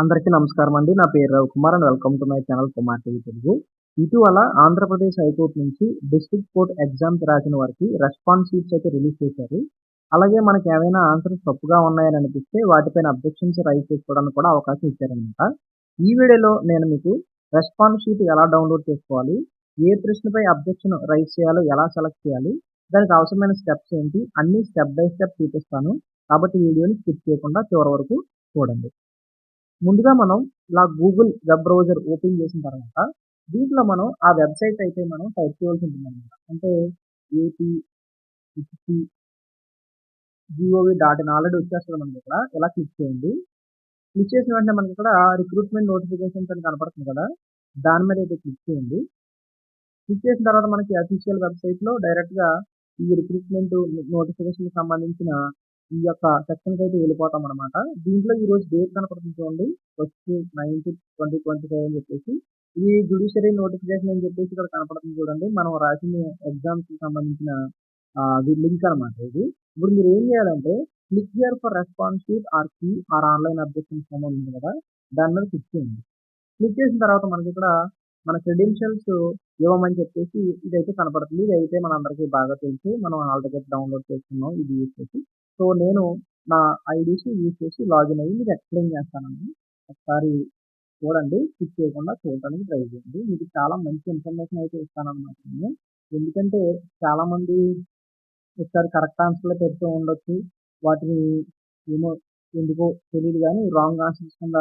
అందరికీ నమస్కారం అండి. నా పేరు Ravikumar and welcome to my channel Kumar TV Telugu. ఇటీవల ఆంధ్రప్రదేశ్ హైకోర్టు నుంచి డిస్ట్రిక్ట్ కోర్ట్ ఎగ్జామ్స్ రాసిన వారికి రెస్పాన్స్ షీట్స్ అయితే రిలీజ్ చేశారు. అలాగే మనకి ఏమైనా ఆన్సర్స్ తప్పుగా ఉన్నాయని అనిపిస్తే వాటిపైన అబ్జెక్షన్స్ రైజ్ చేసుకోవడానికి కూడా అవకాశం ఇచ్చారనమాట. ఈ వీడియోలో నేను మీకు రెస్పాన్స్ షీట్ ఎలా డౌన్లోడ్ చేసుకోవాలి, ఏ ప్రశ్నపై అబ్జెక్షన్ రైజ్ చేయాలో ఎలా సెలెక్ట్ చేయాలి, దానికి అవసరమైన స్టెప్స్ ఏంటి అన్ని స్టెప్ బై స్టెప్ చూపిస్తాను. కాబట్టి వీడియోని స్కిప్ చేయకుండా చివరి వరకు చూడండి. ముందుగా మనం ఇలా గూగుల్ వెబ్ బ్రౌజర్ ఓపెన్ చేసిన తర్వాత దీంట్లో మనం ఆ వెబ్సైట్ అయితే మనం టైప్ చేయాల్సి ఉంటుందన్నమాట. అంటే AP HP GOV dot in already వచ్చేస్తుంది మనకి ఇక్కడ. ఇలా క్లిక్ చేయండి. క్లిక్ చేసిన వెంటనే మనకి ఇక్కడ రిక్రూట్మెంట్ నోటిఫికేషన్స్ అని కనపడుతుంది కదా! దాని మీద అయితే క్లిక్ చేయండి. క్లిక్ చేసిన తర్వాత మనకి అఫీషియల్ వెబ్సైట్‌లో డైరెక్ట్‌గా ఈ రిక్రూట్మెంట్ నోటిఫికేషన్‌కి సంబంధించిన ఈ యొక్క సెక్షన్‌కి అయితే వెళ్ళిపోతాం అనమాట దీంట్లో ఈరోజు డేట్ కనపడుతుంది చూడండి. ఫస్ట్ నైన్త్ 2025 అని చెప్పేసి ఇది జుడిషియరీ నోటిఫికేషన్ అని చెప్పేసి ఇక్కడ కనపడుతుంది చూడండి. మనం రాసిన ఎగ్జామ్స్‌కి సంబంధించిన లింక్ అనమాట ఇది. ఇప్పుడు మీరు ఏం చేయాలంటే click here for response or key or online objection form ఉంది కదా! దాని మీద క్లిక్ చేయండి. క్లిక్ చేసిన తర్వాత మనకి ఇక్కడ మన క్రెడెన్షియల్స్ ఇవ్వమని చెప్పేసి ఇదైతే కనపడుతుంది. ఇదైతే మనందరికీ బాగా తెలుసు. మనం హాల్ టికెట్ డౌన్లోడ్ చేసుకున్నాం ఇది యూజ్ చేసి. సో, నేను నా ఐడీస్ యూజ్ చేసి లాగిన్ అయ్యి మీకు ఎక్స్‌ప్లెయిన్ చేస్తానండి. ఒకసారి చూడండి. క్లిక్ చేయకుండా చూడటానికి ట్రై చేయండి. మీకు చాలా మంచి ఇన్ఫర్మేషన్ అయితే ఇస్తానన్నమాట నేను. ఎందుకంటే చాలామంది ఒకసారి కరెక్ట్ ఆన్సర్లో పెడుతూ ఉండొచ్చు. వాటిని ఏమో ఎందుకో తెలియదు కానీ రాంగ్ ఆన్సర్స్ కింద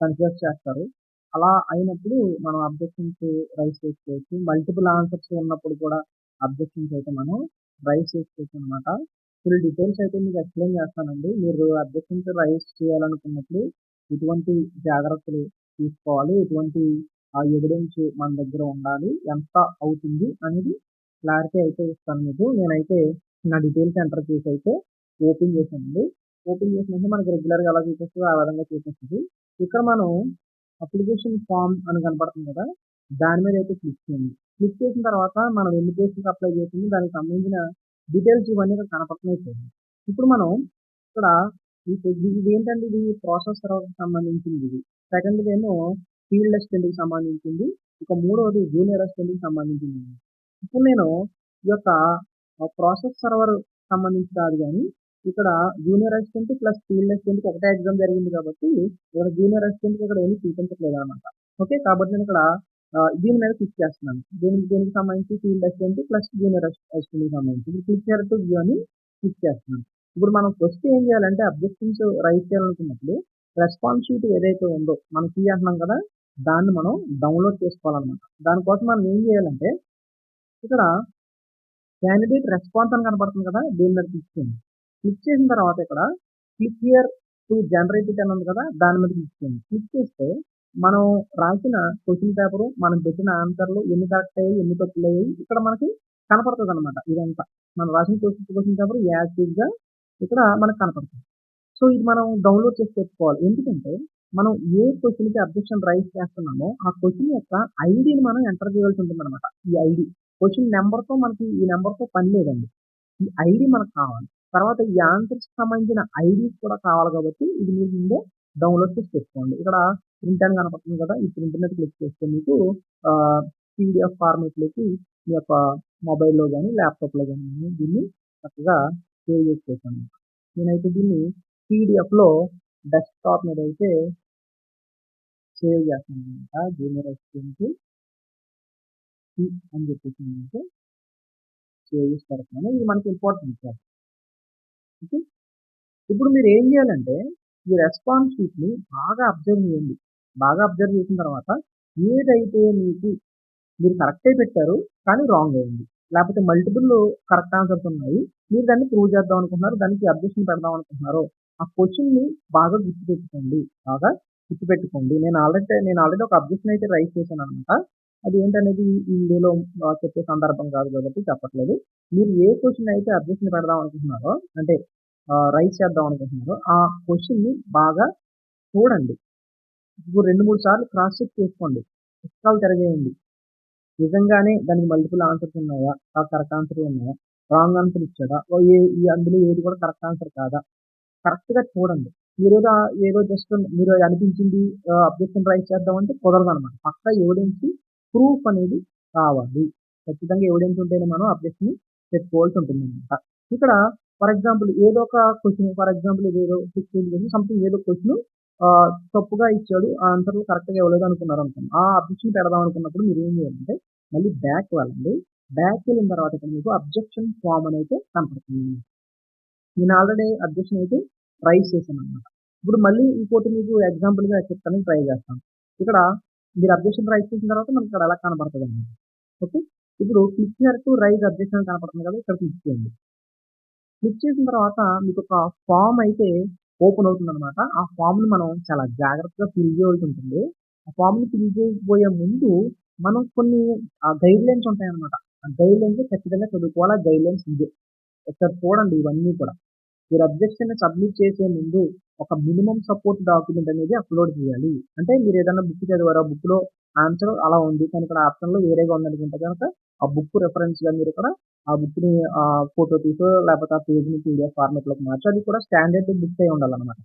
కన్సిడర్ చేస్తారు. అలా అయినప్పుడు మనం అబ్జెక్షన్స్ రైజ్ చేసుకోవచ్చు. మల్టిపుల్ ఆన్సర్స్ ఉన్నప్పుడు కూడా అబ్జెక్షన్స్ అయితే మనం రైజ్ చేసుకోవచ్చన్నమాట. ఫుల్ డీటెయిల్స్ అయితే మీకు ఎక్స్‌ప్లెయిన్ చేస్తానండి. మీరు అబ్జెక్షన్స్ రైజ్ చేయాలనుకున్నప్పుడు ఎటువంటి జాగ్రత్తలు తీసుకోవాలి, ఎటువంటి ఎవిడెన్స్ మన దగ్గర ఉండాలి, ఎంత అవుతుంది అనేది క్లారిటీ అయితే ఇస్తాను మీకు. నేనైతే నా డీటెయిల్స్ ఎంటర్ చేసి అయితే ఓపెన్ చేశానండి. ఓపెన్ చేసినప్పుడు మనకి రెగ్యులర్‌గా ఎలా చూపిస్తుందో ఆ విధంగా చూపిస్తుంది ఇక్కడ మనం అప్లికేషన్ ఫామ్ అని కనపడుతుంది కదా! దాని మీద అయితే క్లిక్ చేయండి. క్లిక్ చేసిన తర్వాత మనం ఎన్ని పోస్టులకు అప్లై చేసింది దానికి సంబంధించిన డీటెయిల్స్ ఇవన్నీ ఇక్కడ కనపడుతున్నాయి చూడండి. ఇప్పుడు మనం ఇక్కడ ఇది ఏంటంటే ఇది ప్రాసెస్ తర్వాత సంబంధించింది ఇది. సెకండ్‌దేమో ఫీల్డ్ అసిస్టెంట్‌కి సంబంధించింది. ఇక మూడవది జూనియర్ అసిస్టెంట్‌కి సంబంధించింది ఇప్పుడు నేను ఈ యొక్క ప్రాసెస్ సర్వర్ సంబంధించి కాదు కానీ ఇక్కడ జూనియర్ అసిస్టెంట్ ప్లస్ ఫీల్డ్ అసిస్టెంట్‌కి ఒకటే ఎగ్జామ్ జరిగింది కాబట్టి ఇక్కడ జూనియర్ అసిస్టెంట్‌కి ఇక్కడ ఏమి చూపించట్లేదన్నమాట. ఓకే. కాబట్టి నేను ఇక్కడ దీని మీద క్లిక్ చేస్తున్నాను. దీనికి దేనికి సంబంధించి ఫీల్డ్ అసిస్టెంట్ ప్లస్ జూనియర్ అసి అసిస్టెంట్‌కి సంబంధించి. ఇప్పుడు క్లిక్ హియర్ టు వ్యూ అని క్లిక్ చేస్తున్నాను. ఇప్పుడు మనం ఫస్ట్ ఏం చేయాలంటే అబ్జెక్షన్స్ రైట్ చేయాలనుకున్నప్పుడు రెస్పాన్స్ షీట్ ఏదైతే ఉందో మనం కీ అంటున్నాం కదా! దాన్ని మనం డౌన్లోడ్ చేసుకోవాలన్నమాట. దానికోసం మనం ఏం చేయాలంటే ఇక్కడ క్యాండిడేట్ రెస్పాన్స్ అని కనపడుతుంది కదా! దీని మీద క్లిక్ చేయండి. క్లిక్ చేసిన తర్వాత ఇక్కడ click here to generate it అని ఉంది కదా! దాని మీద క్లిక్ చేయండి. క్లిక్ చేస్తే మనం రాసిన క్వశ్చన్ పేపరు, మనం పెట్టిన ఆన్సర్‌లు ఎన్ని కరెక్ట్ అయ్యాయి, ఎన్ని తప్పులయ్యాయి ఇక్కడ మనకి కనపడుతుంది అనమాట ఇదంతా. మనం రాసిన క్వశ్చన్ క్వశ్చన్ పేపర్ యాక్టివ్గా ఇక్కడ మనకు కనపడుతుంది. సో, ఇది మనం డౌన్లోడ్ చేసి పెట్టుకోవాలి. ఎందుకంటే మనం ఏ క్వశ్చన్కి అబ్జెక్షన్ రైజ్ చేస్తున్నామో ఆ క్వశ్చన్ యొక్క ఐడీని మనం ఎంటర్ చేయాల్సి ఉంటుందన్నమాట. ఈ ఐడి క్వశ్చన్ నెంబర్తో మనకి ఈ నెంబర్తో పని లేదండి. ఈ ఐడి మనకు కావాలి. తర్వాత ఈ సంబంధించిన ఐడీస్ కూడా కావాలి కాబట్టి ఇది మీరు ముందే డౌన్లోడ్ చేసి పెట్టుకోండి. ఇక్కడ ప్రింట్ అని కనపడుతుంది కదా! ఈ ప్రింట్ మీద క్లిక్ చేస్తే మీకు పీడిఎఫ్ పీడీఎఫ్ మీ యొక్క మొబైల్‌లో కానీ ల్యాప్‌టాప్‌లో కానీ దీన్ని చక్కగా సేవ్ చేసుకోవచ్చన్నమాట. నేనైతే దీన్ని పీడిఎఫ్లో డెస్క్‌టాప్ మీద అయితే సేవ్ చేస్తున్నానన్నమాట. జూనియర్ ఎక్స్పీరియన్స్ అని చెప్పేసి నేనైతే సేవ్ చేసి పెడుతున్నాను. ఇది మనకి ఇంపార్టెంట్ సార్ ఓకే. ఇప్పుడు మీరు ఏం చేయాలంటే ఈ రెస్పాన్స్ షీట్‌ని బాగా అబ్జర్వ్ చేయండి. బాగా అబ్జర్వ్ చేసిన తర్వాత ఏదైతే మీకు మీరు కరెక్టే పెట్టారు. కానీ రాంగ్ అయింది. లేకపోతే మల్టిపుల్ కరెక్ట్ ఆన్సర్స్ ఉన్నాయి. మీరు దాన్ని ప్రూవ్ చేద్దాం అనుకుంటున్నారు. దానికి అబ్జెక్షన్ పెడదాం అనుకుంటున్నారు. ఆ క్వశ్చన్ని బాగా గుర్తుపెట్టుకోండి. బాగా గుర్తుపెట్టుకోండి. నేను ఆల్రెడీ నేను ఆల్రెడీ ఒక అబ్జెక్షన్ అయితే రైజ్ చేశానన్నమాట. అది ఏంటనేది ఈ వీడియోలో చెప్పే సందర్భం కాదు కాబట్టి చెప్పట్లేదు. మీరు ఏ క్వశ్చన్ అయితే అబ్జెక్షన్ పెడదాం అనుకుంటున్నారో అంటే రైస్ చేద్దాం అనుకుంటున్నారో ఆ క్వశ్చన్ని బాగా చూడండి. ఇప్పుడు 2, 3 సార్లు క్రాస్ చెక్ చేసుకోండి. పుస్తకాలు తిరగేయండి. నిజంగానే దానికి మల్టిపుల్ ఆన్సర్స్ ఉన్నాయా? ఆ కరెక్ట్ ఆన్సర్ ఉన్నాయా? రాంగ్ ఆన్సర్ ఇచ్చాడా? ఓ ఏ ఈ అందులో ఏది కూడా కరెక్ట్ ఆన్సర్ కాదా? కరెక్ట్‌గా చూడండి. మీరేదో ఏదో జస్ట్ మీరు అనిపించింది అబ్జెక్షన్ రైజ్ చేద్దామంటే కుదరదనమాట పక్కా ఎవిడెన్స్ ప్రూఫ్ అనేది కావాలి. ఖచ్చితంగా ఎవిడెన్స్ ఉంటేనే మనం అబ్జెక్షన్ పెట్టుకోవాల్సి ఉంటుంది అనమాట ఇక్కడ ఫర్ ఎగ్జాంపుల్ ఏదో ఒక క్వశ్చన్ ఫర్ ఎగ్జాంపుల్ ఏదో ఫిఫ్టీన్ సంథింగ్ ఏదో క్వశ్చన్ తప్పుగా ఇచ్చాడు ఆ ఆన్సర్లు కరెక్ట్గా ఇవ్వలేదు అనుకున్నారు అనుకోండి ఆ అబ్జెక్షన్ పెడదాం అనుకున్నప్పుడు మీరు ఏం చేయాలంటే మళ్ళీ బ్యాక్ వెళ్ళండి. బ్యాక్ వెళ్ళిన తర్వాత ఇక్కడ మీకు అబ్జెక్షన్ ఫామ్ అని అయితే కనపడుతుంది. నేను ఆల్రెడీ అబ్జెక్షన్ అయితే రైజ్ చేశాను అనమాట ఇప్పుడు మళ్ళీ ఇంకోటి మీకు ఎగ్జాంపుల్గా చెప్తాను ట్రై చేస్తాను. ఇక్కడ మీరు అబ్జెక్షన్ రైట్ చేసిన తర్వాత మనకి ఇక్కడ అలా కనబడుతుంది అనమాట ఓకే? ఇప్పుడు click here to raise objection కనపడుతుంది కదా ఇక్కడ క్లిక్ చేయండి. క్లిక్ చేసిన తర్వాత మీకు ఒక ఫామ్ అయితే ఓపెన్ అవుతుంది అనమాట ఆ ఫామ్ని మనం చాలా జాగ్రత్తగా ఫిల్ చేయవలసి ఉంటుంది. ఆ ఫామ్ని ఫిల్ చేయబోయే ముందు మనం కొన్ని గైడ్ లైన్స్ ఉంటాయన్నమాట. ఆ గైడ్ లైన్స్ ఖచ్చితంగా చదువుకోవాలి. గైడ్ లైన్స్ ఇదే ఒకసారి చూడండి ఇవన్నీ కూడా. మీరు అబ్జెక్షన్ సబ్మిట్ చేసే ముందు ఒక మినిమం సపోర్ట్ డాక్యుమెంట్ అనేది అప్లోడ్ చేయాలి. అంటే మీరు ఏదైనా బుక్ చదివారు ఆ బుక్లో ఆన్సర్ అలా ఉంది. కానీ ఇక్కడ ఆప్షన్లో వేరేగా ఉందనుకుంటే కనుక ఆ బుక్ రెఫరెన్స్గా మీరు ఇక్కడ ఆ బుక్ని ఫోటో తీసో లేకపోతే ఆ పేజ్ని పీడిఎఫ్ ఫార్మెట్లోకి మార్చి అది కూడా స్టాండర్డ్ బుక్ అయి ఉండాలన్నమాట.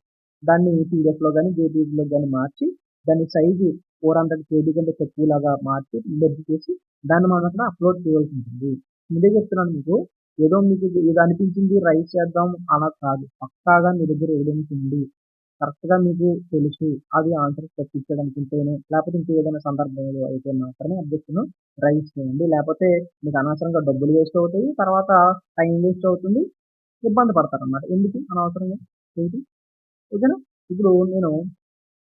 దాన్ని పీడిఎఫ్లో కానీ జేపీజీలో కానీ మార్చి దాని సైజు ఫోర్ హండ్రెడ్ కేబీ కంటే తక్కువలాగా మార్చి బెడ్ చేసి దాన్ని మనం అక్కడ అప్లోడ్ చేయాల్సి ఉంటుంది. ముందే చెప్తున్నాను మీకు ఏదో మీకు ఇది అనిపించింది రైస్ చేద్దాం అలా కాదు. పక్కాగా మీ దగ్గర ఎవిడెన్స్ ఉంది కరెక్ట్గా మీకు తెలుసు. అది ఆన్సర్ తెప్పించాడు అనుకుంటేనే లేకపోతే ఇంక ఏదైనా సందర్భంలో అయితే మాత్రమే అభ్యర్థులను రైస్ చేయండి. లేకపోతే మీకు అనవసరంగా డబ్బులు వేస్ట్ అవుతాయి. తర్వాత టైం వేస్ట్ అవుతుంది. ఇబ్బంది పడతారు అన్నమాట ఎందుకు? అనవసరంగా. ఏంటి? ఓకేనా? ఇప్పుడు నేను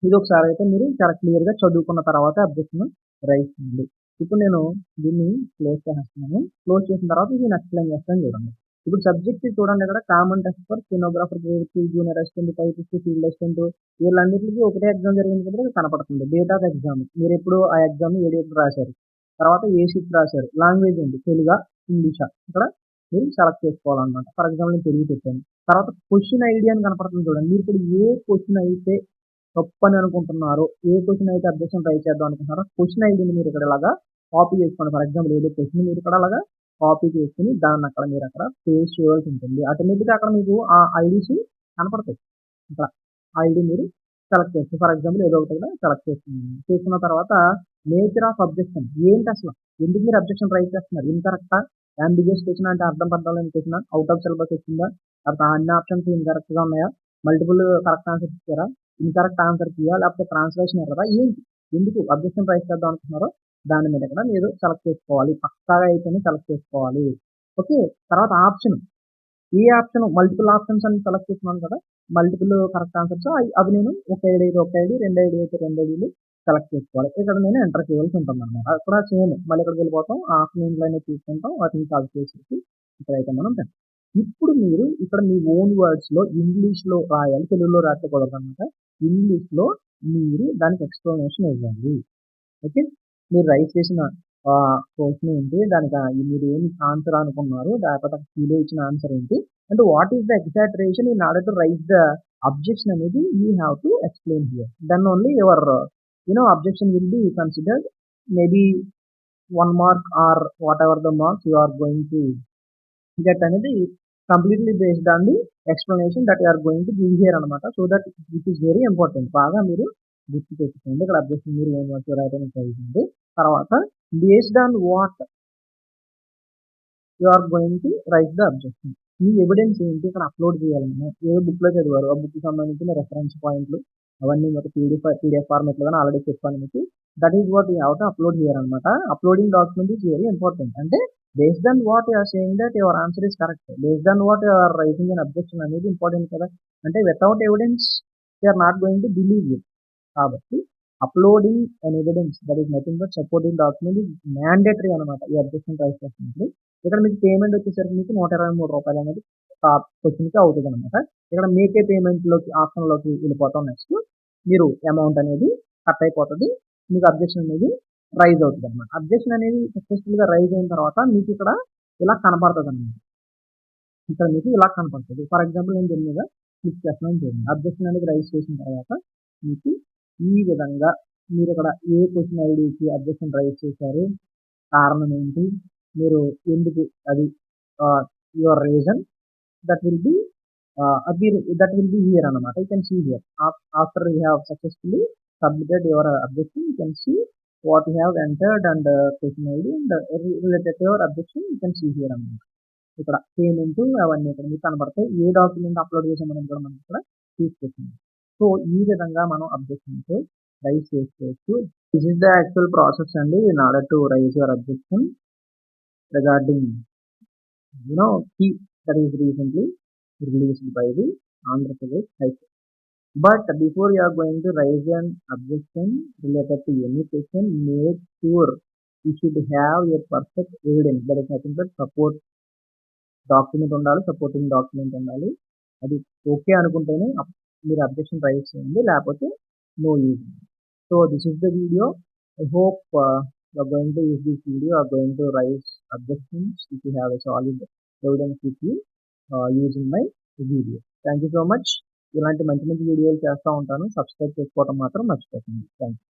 ఇది ఒకసారి అయితే మీరు చాలా క్లియర్గా చదువుకున్న తర్వాత అభ్యర్థులను రైస్ చేయండి. ఇప్పుడు నేను దీన్ని క్లోజ్ చేసేస్తున్నాను క్లోజ్ చేసిన తర్వాత ఇది ఎక్స్ప్లెయిన్ చేస్తాను చూడండి. ఇప్పుడు సబ్జెక్ట్ చూడండి ఇక్కడ common test for stenographer junior assistant typist field assistant వీళ్ళందరికీ ఒకటే ఎగ్జామ్ జరిగింది కదా కనపడుతుంది. డేట్ ఆఫ్ ఎగ్జామ్ మీరు ఎప్పుడు ఆ ఎగ్జామ్ ఏ ఎప్పుడు రాశారు? తర్వాత ఏ షిఫ్ట్ రాశారు? లాంగ్వేజ్ ఉంది తెలుగు? ఇంగ్లీషా ఇక్కడ మీరు సెలెక్ట్ చేసుకోవాలన్నమాట. ఫర్ ఎగ్జాంపుల్ నేను తెలుగు పెట్టాను తర్వాత క్వశ్చన్ ఐడియా అని కనపడుతుంది చూడండి. మీరు ఇప్పుడు ఏ క్వశ్చన్ అయితే తప్పు అని అనుకుంటున్నారో ఏ క్వశ్చన్ అయితే అబ్జెక్షన్ ట్రై చేద్దాం అనుకుంటున్నారో క్వశ్చన్ ఐడియాని మీరు ఇక్కడ ఇలాగా కాపీ చేసుకోండి. ఫర్ ఎగ్జాంపుల్ ఏదో క్వశ్చన్ మీరు ఇక్కడ అలాగా కాపీ చేసుకుని దాన్ని అక్కడ మీరు అక్కడ పేస్ట్ చేయాల్సి ఉంటుంది. ఆటోమేటిక్గా అక్కడ మీకు ఆ ఐడీస్ కనపడతాయి. ఇక్కడ ఐడి మీరు సెలెక్ట్ చేస్తుంది ఫర్ ఎగ్జాంపుల్ ఏదో ఒకటి సెలెక్ట్ చేస్తుంది చేసుకున్న తర్వాత నేచర్ ఆఫ్ అబ్జెక్షన్ ఏంటి అసలు? ఎందుకు మీరు అబ్జెక్షన్ రైట్ చేస్తున్నారు? ఇన్కరెక్టా అంబిజియస్ క్వశ్చన్ అంటే అర్థం పర్థం క్వశ్చన్ అవుట్ ఆఫ్ సిలబస్ వచ్చిందా? అర్థం అన్ని ఆప్షన్స్ ఇన్కరెక్ట్గా ఉన్నాయా? మల్టిపుల్ కరెక్ట్ ఆన్సర్ ఇచ్చారా? ఇన్కరెక్ట్ ఆన్సర్ ఇయ్యా లేకపోతే ట్రాన్స్లేషన్ ఎర్రదా ఏంటి? ఎందుకు అబ్జెక్షన్ రైట్ చేద్దాం అనుకున్నారో దాని మీద కూడా మీరు సెలెక్ట్ చేసుకోవాలి. పక్కాగా అయితేనే సెలెక్ట్ చేసుకోవాలి. ఓకే తర్వాత option A option multiple options అని సెలెక్ట్ చేస్తున్నాను కదా? మల్టిపుల్ కరెక్ట్ ఆన్సర్స్ అవి నేను ఒక ఐడి అయితే ఒక ఐడి రెండు ఐడి అయితే రెండు ఐడీలు సెలెక్ట్ చేసుకోవాలి. ఇక్కడ నేను ఎంటర్ చేయాల్సి ఉంటుంది అనమాట అక్కడ సేమ్ మళ్ళీ ఇక్కడికి వెళ్ళిపోతాం? ఆఫ్ లైన్ తీసుకుంటాం. వాటిని కాల్ చేసేసి ఇక్కడైతే మనం ఇప్పుడు మీరు ఇక్కడ మీ ఓన్ వర్డ్స్లో ఇంగ్లీష్లో రాయాలి. తెలుగులో రాస్తే కుదరదు అనమాట ఇంగ్లీష్లో మీరు దానికి ఎక్స్ప్లెనేషన్ ఇవ్వండి. ఓకే మీరు రైస్ చేసిన క్వశ్చన్ ఏంటి దానికి మీరు ఏమి ఆన్సర్ అనుకున్నారు లేకపోతే ఫీల్ ఇచ్చిన ఆన్సర్ ఏంటి and what is the exaggeration in order to raise the objection అనేది you have to explain here then only your you know objection will be considered maybe one mark or whatever the marks you are going to get అనేది completely based on the explanation that are going to give here అనమాట so that it is very important బాగా మీరు గుర్తు పెట్టుకోండి. ఇక్కడ objection మీరు ఏం వచ్చారు అయితే ట్రై చేయండి తర్వాత based on what you are going to write the objection me evidence ఏంటి? ఇక్కడ అప్లోడ్ చేయాలి మనం ఏ బుక్లో చదివారు? ఆ బుక్ సంబంధించిన రెఫరెన్స్ పాయింట్లు అవన్నీ మీకు పీడిఎఫ్ పీడిఎఫ్ ఫార్మెట్లో కానీ ఆల్రెడీ చెప్పాను మీకు. That is what out upload చేయాలన్నమాట uploading document is very important అంటే based on what you're saying that your answer is correct based on what you're writing and objection అనేది important కదా. అంటే without evidence you're not going to believe you కాబట్టి uploading and evidence that is nothing but supporting document is mandatory అనమాట ఈ adjustment rice చేసినప్పుడు ఇక్కడ మీకు payment వచ్చేసరికి మీకు నూట ఇరవై మూడు రూపాయలు అనేది క్వశ్చన్కి అవుతుంది అనమాట ఇక్కడ మీకే పేమెంట్లోకి ఆప్షన్లోకి వెళ్ళిపోతాం నెక్స్ట్ మీరు అమౌంట్ అనేది కట్ అయిపోతుంది. మీకు అబ్జెక్షన్ అనేది రైజ్ అవుతుంది అనమాట అబ్జెక్షన్ అనేది సక్సెస్ఫుల్గా రైజ్ అయిన తర్వాత మీకు ఇక్కడ ఇలా కనపడుతుంది అనమాట ఇక్కడ మీకు ఇలా కనపడుతుంది. ఫర్ ఎగ్జాంపుల్ నేను దీని మీద క్లిక్ చేస్తున్నాను చూడండి. అబ్జెక్షన్ అనేది రైజ్ చేసిన తర్వాత మీకు ఈ విధంగా మీరు ఇక్కడ ఏ క్వశ్చన్ ఐడికి అబ్జెక్షన్ రైజ్ చేశారు? కారణం ఏంటి? మీరు ఎందుకు అది your reason that will be that will be here అనమాట you can see here after you have successfully submitted your objection you can see what you have entered and question ID and related your objection you can see here అనమాట ఇక్కడ payment అవన్నీ ఇక్కడ మీకు కనబడతాయి. ఏ document upload చేసామని కూడా మనకి ఇక్కడ తీసుకొచ్చింది సో ఈ విధంగా మనం అబ్జెక్షన్స్ రైస్ చేసుకోవచ్చు. This is the actual process అండి. In order to raise your objection regarding you know key that is recently released by the Andhra Pradesh high court but before you're going to raise an objection related to any question make sure you should have your perfect evidence that is nothing that support document ఉండాలి supporting document ఉండాలి. అది okay అనుకుంటేనే మీరు objection raise చేయండి లేకపోతే no use so this is the video I hope you going to use this video are going to raise objections if you have a solid evidence with you using my video thank you so much ఇలాంటి మంచి మంచి వీడియోలు చేస్తూ ఉంటాను. Subscribe చేసుకోవడం మాత్రం మర్చిపోకండి. Thank you